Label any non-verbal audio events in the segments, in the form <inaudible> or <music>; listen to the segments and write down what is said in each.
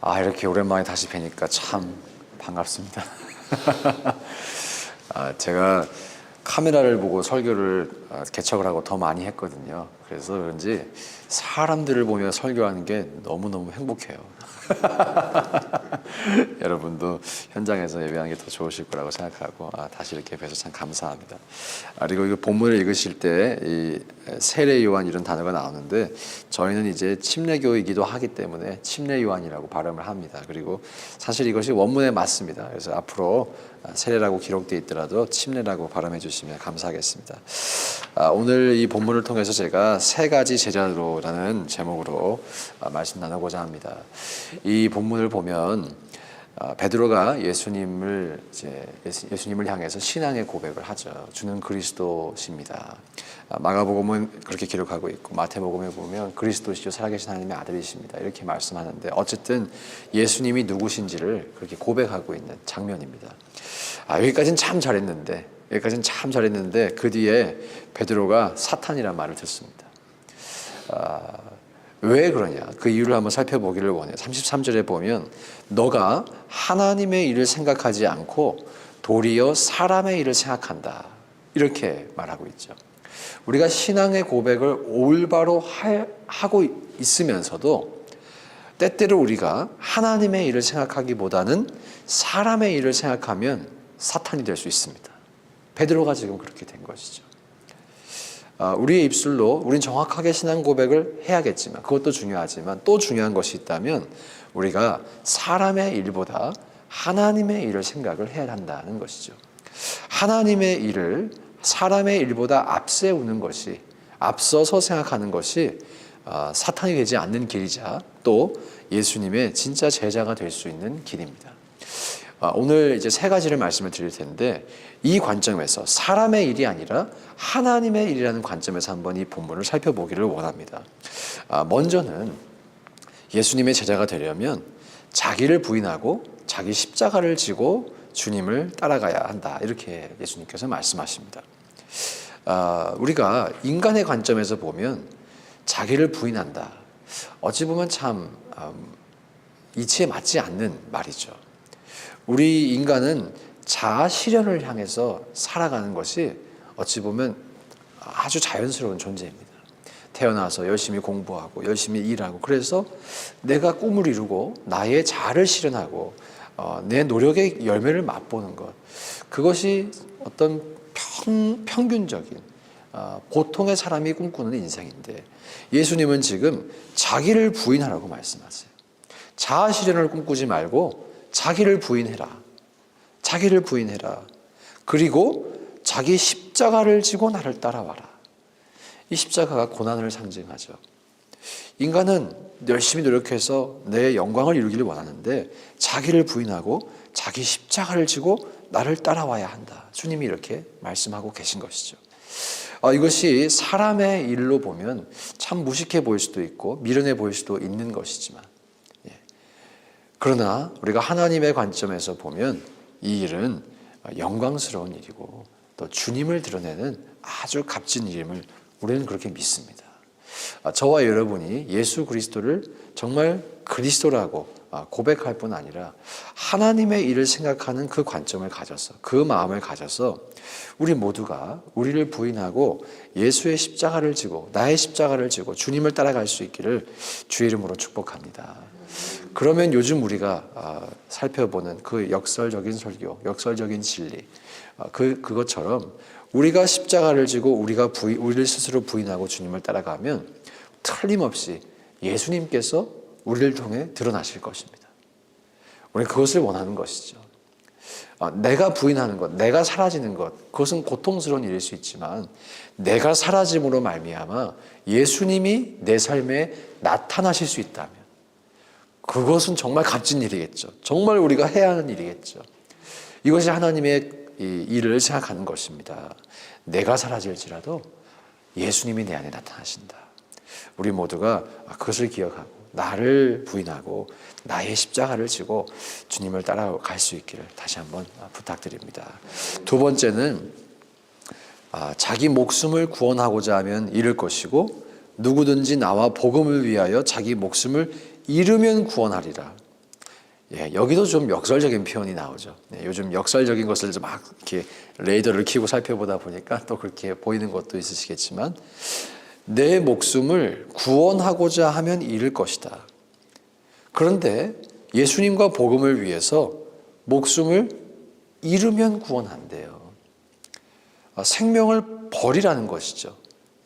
아 이렇게 오랜만에 다시 뵈니까 참 반갑습니다. <laughs> 아, 제가 카메라를 보고 설교를 아, 개척을 하고 더 많이 했거든요. 그래서 그런지 사람들을 보며 설교하는 게 너무너무 행복해요. <laughs> 여러분도 현장에서 예배하는 게 더 좋으실 거라고 생각하고 아, 다시 이렇게 뵈서 참 감사합니다. 아, 그리고 이 본문을 읽으실 때이 세례 요한 이런 단어가 나오는데 저희는 이제 침례교이기도 하기 때문에 침례 요한이라고 발음을 합니다. 그리고 사실 이것이 원문에 맞습니다. 그래서 앞으로 세례라고 기록되어 있더라도 침례라고 발음해 주시면 감사하겠습니다. 아, 오늘 이 본문을 통해서 제가 세 가지 제자로라는 제목으로 아, 말씀 나누고자 합니다. 이 본문을 보면 아, 베드로가 예수님을 이제 예수- 예수님을 향해서 신앙의 고백을 하죠. 주는 그리스도십니다. 아, 마가복음은 그렇게 기록하고 있고 마태복음에 보면 그리스도시요 살아계신 하나님의 아들이십니다. 이렇게 말씀하는데 어쨌든 예수님이 누구신지를 그렇게 고백하고 있는 장면입니다. 아, 여기까지는 참 잘했는데 여기까지는 참 잘했는데 그 뒤에 베드로가 사탄이란 말을 듣습니다. 왜 그러냐? 그 이유를 한번 살펴보기를 원해요. 33절에 보면 너가 하나님의 일을 생각하지 않고 도리어 사람의 일을 생각한다. 이렇게 말하고 있죠. 우리가 신앙의 고백을 올바로 할- 하고 있으면서도 때때로 우리가 하나님의 일을 생각하기보다는 사람의 일을 생각하면 사탄이 될 수 있습니다. 베드로가 지금 그렇게 된 것이죠. 아, 우리의 입술로 우린 정확하게 신앙 고백을 해야겠지만 그것도 중요하지만 또 중요한 것이 있다면 우리가 사람의 일보다 하나님의 일을 생각을 해야 한다는 것이죠. 하나님의 일을 사람의 일보다 앞세우는 것이 앞서서 생각하는 것이 아, 사탄이 되지 않는 길이자 또 예수님의 진짜 제자가 될 수 있는 길입니다. 아, 오늘 이제 세 가지를 말씀을 드릴 텐데 이 관점에서 사람의 일이 아니라 하나님의 일이라는 관점에서 한번 이 본문을 살펴보기를 원합니다. 아, 먼저는 예수님의 제자가 되려면 자기를 부인하고 자기 십자가를 지고 주님을 따라가야 한다. 이렇게 예수님께서 말씀하십니다. 아, 우리가 인간의 관점에서 보면 자기를 부인한다. 어찌 보면 참 음, 이치에 맞지 않는 말이죠. 우리 인간은 자아 실현을 향해서 살아가는 것이 어찌 보면 아주 자연스러운 존재입니다. 태어나서 열심히 공부하고 열심히 일하고 그래서 내가 꿈을 이루고 나의 자아를 실현하고 어, 내 노력의 열매를 맛보는 것 그것이 어떤 평, 평균적인 어, 보통의 사람이 꿈꾸는 인생인데 예수님은 지금 자기를 부인하라고 말씀하세요. 자아 실현을 꿈꾸지 말고 자기를 부인해라. 자기를 부인해라. 그리고 자기 십자가를 지고 나를 따라와라. 이 십자가가 고난을 상징하죠. 인간은 열심히 노력해서 내 영광을 이루기를 원하는데 자기를 부인하고 자기 십자가를 지고 나를 따라와야 한다. 주님이 이렇게 말씀하고 계신 것이죠. 어, 이것이 사람의 일로 보면 참 무식해 보일 수도 있고 미련해 보일 수도 있는 것이지만 예. 그러나 우리가 하나님의 관점에서 보면 이 일은 영광스러운 일이고 또 주님을 드러내는 아주 값진 일임을 우리는 그렇게 믿습니다. 아, 저와 여러분이 예수 그리스도를 정말 그리스도라고 아, 고백할 뿐 아니라 하나님의 일을 생각하는 그 관점을 가져서 그 마음을 가져서 우리 모두가 우리를 부인하고 예수의 십자가를 지고 나의 십자가를 지고 주님을 따라갈 수 있기를 주의 이름으로 축복합니다. 그러면 요즘 우리가 아, 살펴보는 그 역설적인 설교, 역설적인 진리, 아, 그 그것처럼 우리가 십자가를 지고 우리가 부인, 우리를 스스로 부인하고 주님을 따라가면 틀림없이 예수님께서 우리를 통해 드러나실 것입니다. 우리는 그것을 원하는 것이죠. 아, 내가 부인하는 것, 내가 사라지는 것, 그것은 고통스러운 일일 수 있지만 내가 사라짐으로 말미암아 예수님이 내 삶에 나타나실 수 있다면 그것은 정말 값진 일이겠죠. 정말 우리가 해야 하는 일이겠죠. 이것이 하나님의 이 일을 생각하는 것입니다. 내가 사라질지라도 예수님이 내 안에 나타나신다. 우리 모두가 그것을 기억하고 나를 부인하고 나의 십자가를 지고 주님을 따라갈 수 있기를 다시 한번 부탁드립니다. 두 번째는 아, 자기 목숨을 구원하고자 하면 잃을 것이고 누구든지 나와 복음을 위하여 자기 목숨을 잃으면 구원하리라. 예, 여기도 좀 역설적인 표현이 나오죠. 예, 요즘 역설적인 것을 좀막 이렇게 레이더를 켜고 살펴보다 보니까 또 그렇게 보이는 것도 있으시겠지만 내 목숨을 구원하고자 하면 잃을 것이다. 그런데 예수님과 복음을 위해서 목숨을 잃으면 구원한대요. 아, 생명을 버리라는 것이죠.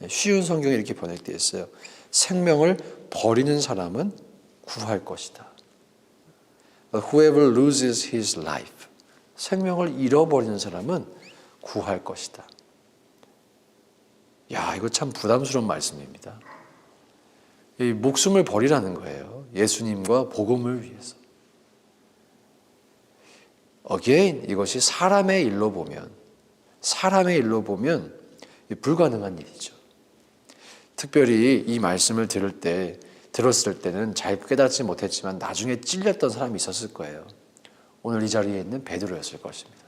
예, 쉬운 성경에 이렇게 번역되어 있어요. 생명을 버리는 사람은 구할 것이다. Whoever loses his life. 생명을 잃어버리는 사람은 구할 것이다. 야, 이거 참 부담스러운 말씀입니다. 이 목숨을 버리라는 거예요. 예수님과 복음을 위해서. Again, 이것이 사람의 일로 보면, 사람의 일로 보면 불가능한 일이죠. 특별히 이 말씀을 들을 때, 들었을 때는 잘 깨닫지 못했지만 나중에 찔렸던 사람이 있었을 거예요. 오늘 이 자리에 있는 베드로였을 것입니다.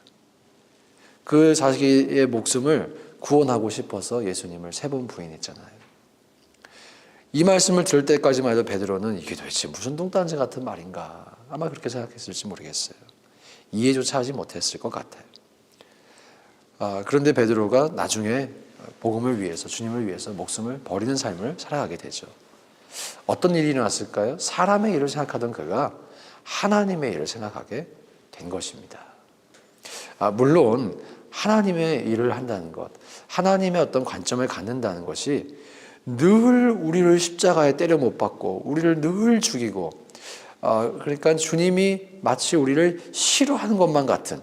그 자기의 목숨을 구원하고 싶어서 예수님을 세 번 부인했잖아요. 이 말씀을 들을 때까지만 해도 베드로는 이게 도대체 무슨 동단지 같은 말인가 아마 그렇게 생각했을지 모르겠어요. 이해조차 하지 못했을 것 같아요. 아, 그런데 베드로가 나중에 복음을 위해서 주님을 위해서 목숨을 버리는 삶을 살아가게 되죠. 어떤 일이 일어났을까요? 사람의 일을 생각하던 그가 하나님의 일을 생각하게 된 것입니다. 아, 물론 하나님의 일을 한다는 것, 하나님의 어떤 관점을 갖는다는 것이 늘 우리를 십자가에 때려 못 박고 우리를 늘 죽이고 어, 그러니까 주님이 마치 우리를 싫어하는 것만 같은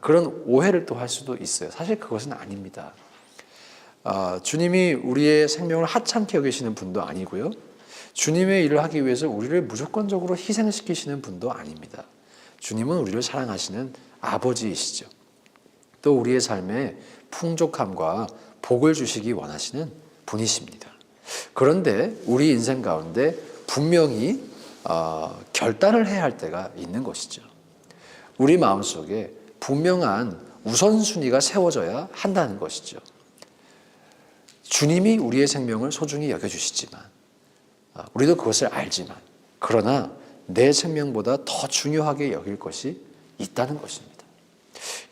그런 오해를 또 할 수도 있어요. 사실 그것은 아닙니다. 어, 주님이 우리의 생명을 하찮게 여기시는 분도 아니고요. 주님의 일을 하기 위해서 우리를 무조건적으로 희생시키시는 분도 아닙니다. 주님은 우리를 사랑하시는 아버지이시죠. 또 우리의 삶에 풍족함과 복을 주시기 원하시는 분이십니다. 그런데 우리 인생 가운데 분명히 어, 결단을 해야 할 때가 있는 것이죠. 우리 마음속에 분명한 우선순위가 세워져야 한다는 것이죠. 주님이 우리의 생명을 소중히 여겨주시지만, 어, 우리도 그것을 알지만, 그러나 내 생명보다 더 중요하게 여길 것이 있다는 것입니다.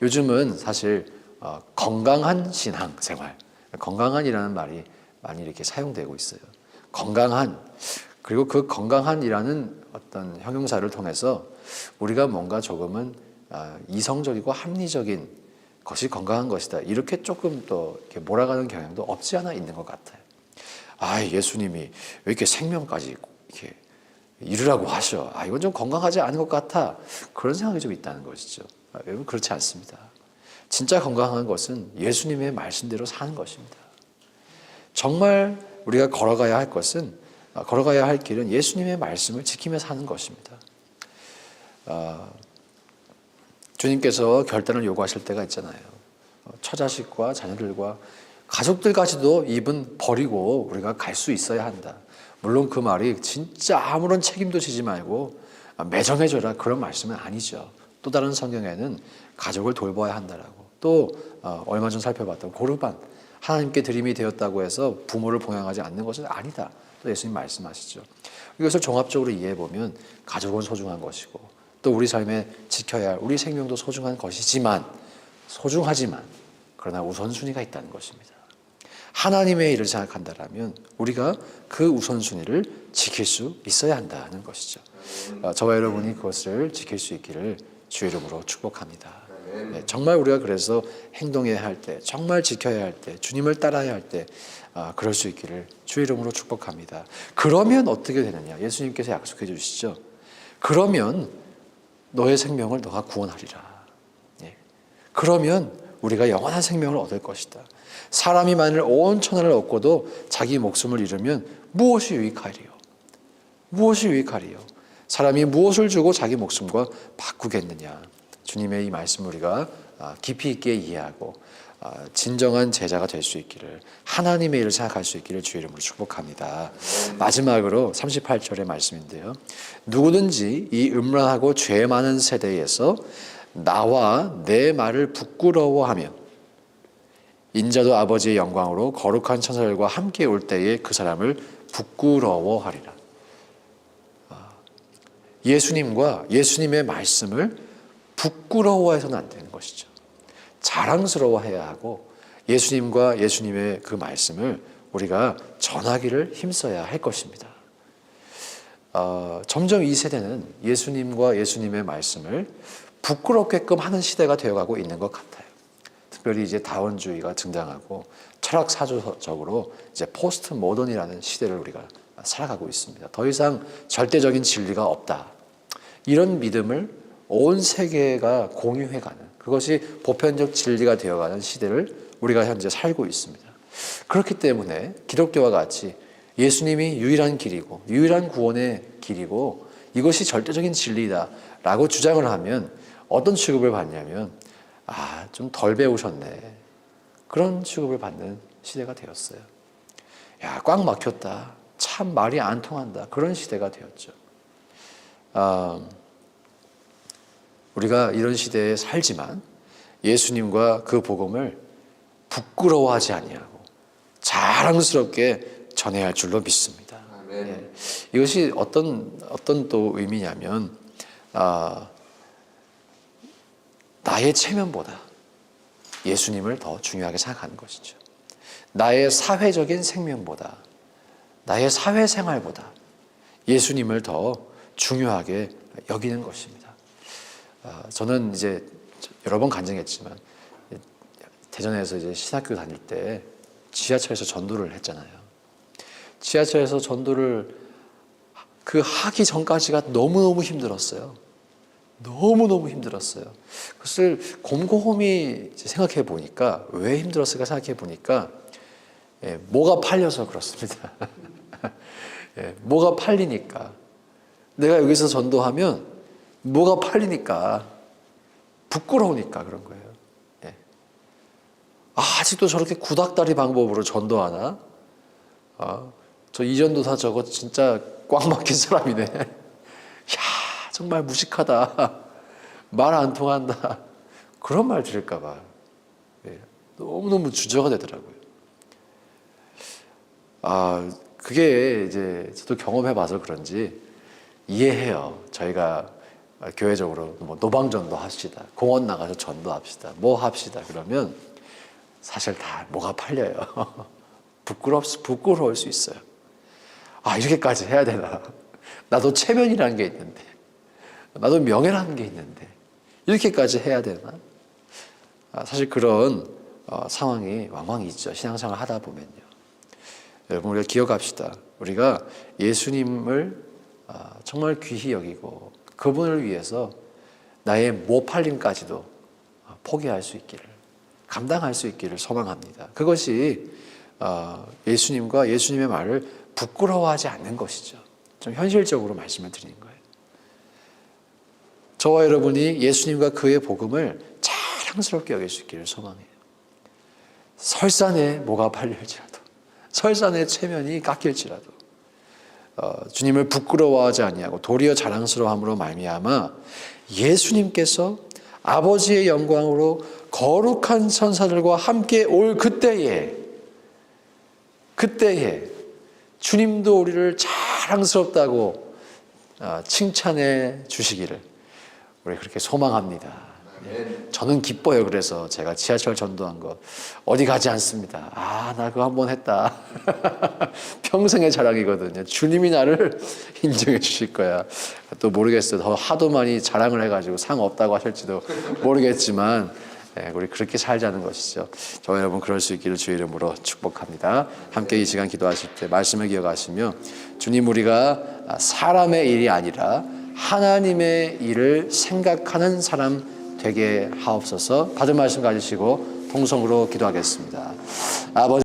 요즘은 사실 어, 건강한 신앙 생활, 건강한이라는 말이 많이 이렇게 사용되고 있어요. 건강한 그리고 그 건강한이라는 어떤 형용사를 통해서 우리가 뭔가 조금은 아, 이성적이고 합리적인 것이 건강한 것이다. 이렇게 조금 또 이렇게 몰아가는 경향도 없지 않아 있는 것 같아요. 아, 예수님이 왜 이렇게 생명까지 이렇게 이루라고 하셔? 아, 이건 좀 건강하지 않은 것 같아. 그런 생각이 좀 있다는 것이죠. 아, 여러분 그렇지 않습니다. 진짜 건강한 것은 예수님의 말씀대로 사는 것입니다. 정말 우리가 걸어가야 할 것은 아, 걸어가야 할 길은 예수님의 말씀을 지키며 사는 것입니다. 아, 주님께서 결단을 요구하실 때가 있잖아요. 처자식과 자녀들과 가족들까지도 입은 버리고 우리가 갈 수 있어야 한다. 물론 그 말이 진짜 아무런 책임도 지지 말고 매정해져라 그런 말씀은 아니죠. 또 다른 성경에는 가족을 돌봐야 한다라고. 또 어, 얼마 전 살펴봤던 고르반 하나님께 드림이 되었다고 해서 부모를 봉양하지 않는 것은 아니다. 또 예수님 말씀하시죠. 이것을 종합적으로 이해해 보면 가족은 소중한 것이고 또 우리 삶에 지켜야 할 우리 생명도 소중한 것이지만 소중하지만 그러나 우선순위가 있다는 것입니다. 하나님의 일을 생각한다라면 우리가 그 우선순위를 지킬 수 있어야 한다는 것이죠. 어, 저와 여러분이 그것을 지킬 수 있기를 주의 이름으로 축복합니다. 네, 정말 우리가 그래서 행동해야 할 때, 정말 지켜야 할 때, 주님을 따라야 할 때, 아, 그럴 수 있기를 주의 이름으로 축복합니다. 그러면 어떻게 되느냐? 예수님께서 약속해 주시죠. 그러면 너의 생명을 너가 구원하리라. 예. 그러면 우리가 영원한 생명을 얻을 것이다. 사람이 만일 온 천하를 얻고도 자기 목숨을 잃으면 무엇이 유익하리요? 무엇이 유익하리요? 사람이 무엇을 주고 자기 목숨과 바꾸겠느냐? 주님의 이 말씀 우리가 아, 깊이 있게 이해하고 아, 진정한 제자가 될 수 있기를 하나님의 일을 생각할 수 있기를 주의 이름으로 축복합니다. 마지막으로 38절의 말씀인데요. 누구든지 이 음란하고 죄 많은 세대에서 나와 내 말을 부끄러워하면 인자도 아버지의 영광으로 거룩한 천사들과 함께 올 때에 그 사람을 부끄러워하리라. 아, 예수님과 예수님의 말씀을 부끄러워해서는 안 되는 것이죠. 자랑스러워해야 하고 예수님과 예수님의 그 말씀을 우리가 전하기를 힘써야 할 것입니다. 어, 점점 이 세대는 예수님과 예수님의 말씀을 부끄럽게끔 하는 시대가 되어가고 있는 것 같아요. 특별히 이제 다원주의가 등장하고 철학 사조적으로 이제 포스트 모던이라는 시대를 우리가 살아가고 있습니다. 더 이상 절대적인 진리가 없다. 이런 믿음을 온 세계가 공유해가는 그것이 보편적 진리가 되어가는 시대를 우리가 현재 살고 있습니다. 그렇기 때문에 기독교와 같이 예수님이 유일한 길이고 유일한 구원의 길이고 이것이 절대적인 진리다라고 주장을 하면 어떤 취급을 받냐면 아, 좀 덜 배우셨네. 그런 취급을 받는 시대가 되었어요. 야, 꽉 막혔다. 참 말이 안 통한다. 그런 시대가 되었죠. 아, 우리가 이런 시대에 살지만 예수님과 그 복음을 부끄러워하지 아니하고 자랑스럽게 전해야 할 줄로 믿습니다. 예. 이것이 어떤 어떤 또 의미냐면 아, 나의 체면보다 예수님을 더 중요하게 생각하는 것이죠. 나의 사회적인 생명보다 나의 사회생활보다 예수님을 더 중요하게 여기는 것입니다. 아, 저는 이제 여러 번 간증했지만 대전에서 이제 신학교 다닐 때 지하철에서 전도를 했잖아요. 지하철에서 전도를 그 하기 전까지가 너무너무 힘들었어요. 너무너무 힘들었어요. 그것을 곰곰이 생각해 보니까 왜 힘들었을까 생각해 보니까 예, 뭐가 팔려서 그렇습니다. <laughs> 예, 뭐가 팔리니까 내가 여기서 전도하면 뭐가 팔리니까 부끄러우니까 그런 거예요. 예. 아, 아직도 저렇게 구닥다리 방법으로 전도하나? 아, 저 이전도사 저거 진짜 꽉 막힌 사람이네. <laughs> 야, 정말 무식하다. <laughs> 말 안 통한다. 그런 말 들을까봐. 예, 너무너무 주저가 되더라고요. 아, 그게 이제 저도 경험해 봐서 그런지 이해해요. 저희가 교회적으로 뭐 노방전도 합시다. 공원 나가서 전도합시다. 뭐 합시다. 그러면 사실 다 뭐가 팔려요. <laughs> 부끄럽, 부끄러울 수 있어요. 아, 이렇게까지 해야 되나. 나도 체면이라는 게 있는데. 나도 명예라는 게 있는데. 이렇게까지 해야 되나? 아, 사실 그런 어, 상황이 왕왕 있죠. 신앙생활 하다 보면요. 여러분, 우리가 기억합시다. 우리가 예수님을 아, 정말 귀히 여기고 그분을 위해서 나의 모팔림까지도 포기할 수 있기를, 감당할 수 있기를 소망합니다. 그것이 어, 예수님과 예수님의 말을 부끄러워하지 않는 것이죠. 좀 현실적으로 말씀을 드리는 거예요. 저와 여러분이 예수님과 그의 복음을 자랑스럽게 여길 수 있기를 소망해요. 설산에 뭐가 팔릴지라도, 설산의 체면이 깎일지라도, 어, 주님을 부끄러워하지 아니하고 도리어 자랑스러움으로 말미암아 예수님께서 아버지의 영광으로 거룩한 천사들과 함께 올 그때에 그때에 주님도 우리를 자랑스럽다고 아, 칭찬해 주시기를 우리 그렇게 소망합니다. 예. 저는 기뻐요. 그래서 제가 지하철 전도한 거 어디 가지 않습니다. 아, 나 그거 한 번 했다. <laughs> 평생의 자랑이거든요. 주님이 나를 <laughs> 인정해 주실 거야. 또 모르겠어요. 더 하도 많이 자랑을 해가지고 상 없다고 하실지도 모르겠지만 예, 우리 그렇게 살자는 것이죠. 저와 여러분 그럴 수 있기를 주의 이름으로 축복합니다. 함께 이 시간 기도하실 때 말씀을 기억하시며 주님 우리가 사람의 일이 아니라 하나님의 일을 생각하는 사람 되게 하옵소서. 받은 말씀 가지시고 동성으로 기도하겠습니다. 아버지